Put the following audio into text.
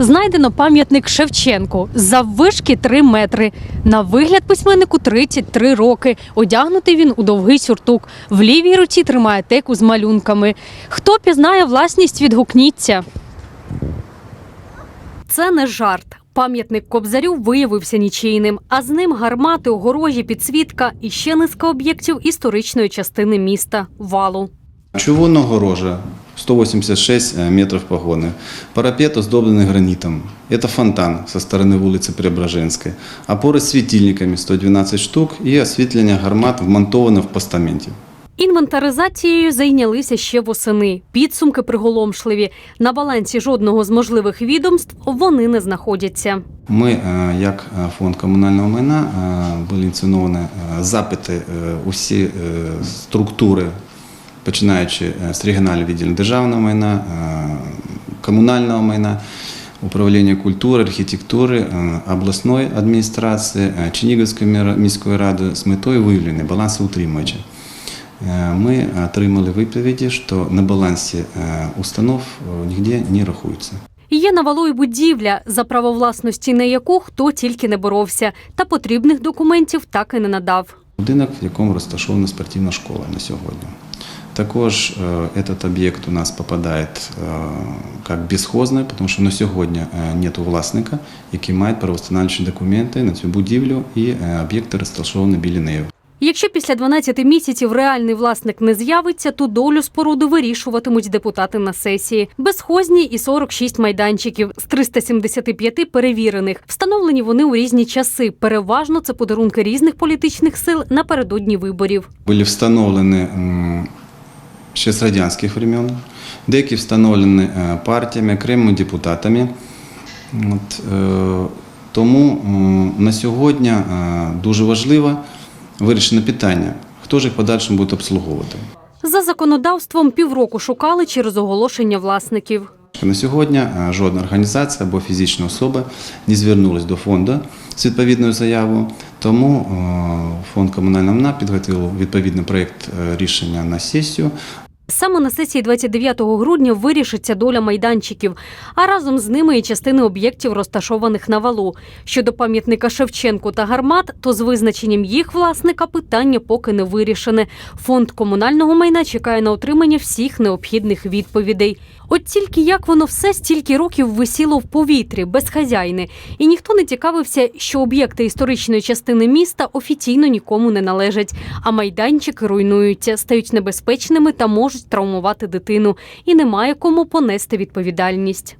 Знайдено пам'ятник Шевченку заввишки 3 метри. На вигляд письменнику 33 роки. Одягнутий він у довгий сюртук. В лівій руці тримає теку з малюнками. Хто пізнає власність, відгукніться. Це не жарт. Пам'ятник Кобзарю виявився нічийним, а з ним гармати, огорожі, підсвітка і ще низка об'єктів історичної частини міста валу. Чугунна огорожа 186 метров погоны. Парапет оздобленный гранитом. Это фонтан со стороны улицы Преображенской. Опоры с светильниками 112 штук и осветление гармат вмонтовано в постаменте. Інвентаризацією зайнялися ще восени. Підсумки приголомшливі. На балансі жодного з можливих відомств вони не знаходяться. Ми, е, як е, фонд комунального майна, е, були ініційовані е, запити е, у всі е, структури, починаючи е, з регіонального відділу державного майна, е, комунального майна, управління культури, архітектури, е, обласної адміністрації, Чернігівської міської ради з метою виявлення балансоутримувача. Е, Ми отримали відповіді, що на балансі установ е, ніде не рахується. Є на валу будівля, за право власності на яку хто тільки не боровся, та потрібних документів так і не надав. Будинок, в якому розташована спортивна школа на сьогодні. Також е, этот об'єкт у нас попадає е, як безхозний, тому що на сьогодні е, нет власника, який має правоустанавлюючі документи на цю будівлю і об'єкти розташовані біля неї. Якщо після 12 місяців реальний власник не з'явиться, то долю споруди вирішуватимуть депутати на сесії. Безхозні і 46 майданчиків з 375 перевірених. Встановлені вони у різні часи. Переважно це подарунки різних політичних сил напередодні виборів. Були встановлені ще з радянських времен, деякі встановлені е, партіями, окремими депутатами. От, е, тому м, на сьогодні е, дуже важливо вирішено питання, хто ж їх подальшому буде обслуговувати. За законодавством півроку шукали через оголошення власників. На сьогодні е, жодна організація або фізична особа не звернулася до фонду з відповідною заявою, тому е, фонд комунального майна підготував відповідний проєкт е, рішення на сесію. Саме на сесії 29 грудня вирішиться доля майданчиків, а разом з ними і частини об'єктів, розташованих на валу. Щодо пам'ятника Шевченку та гармат, то з визначенням їх власника питання поки не вирішене. Фонд комунального майна чекає на отримання всіх необхідних відповідей. От тільки як воно все стільки років висіло в повітрі, без хазяїни, і ніхто не цікавився, що об'єкти історичної частини міста офіційно нікому не належать, а майданчики руйнуються, стають небезпечними та можуть травмувати дитину, і немає кому понести відповідальність.